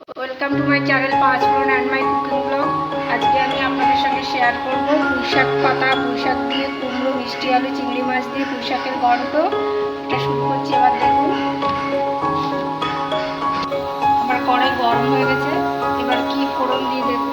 Welcome to my channel পাঁচ phone and my cooking blog আজকে আমি আপনাদের সঙ্গে শেয়ার করব পুঁইশাক পাতা, পুঁইশাক দিয়ে কুমড়ো, মিষ্টি আলু, চিংড়ি মাছ দিয়ে পুঁইশাকের গন্ধ। এটা শুরু করছি এবার দেখুন। আমার কড়াই গরম হয়ে গেছে। এবার কি ফোড়ন দিয়ে দেখুন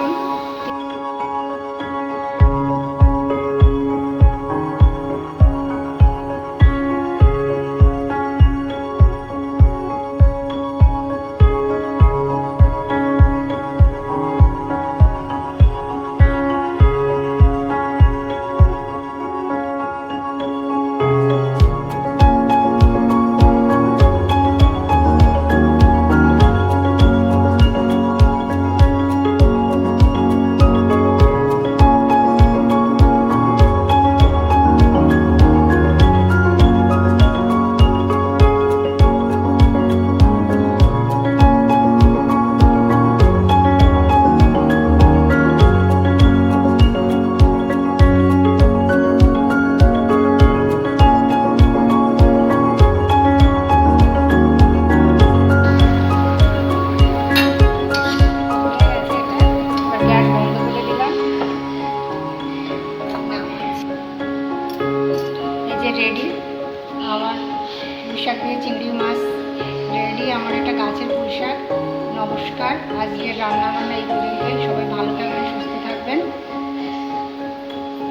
যে রেডি আমার পুঁইশাক দিয়ে চিংড়ি মাছ রেডি আমার একটা গাছের পুঁইশাক নমস্কার। আজকে রান্নাবান্না এই পর্যন্তই। সবাই ভালো থাকবেন।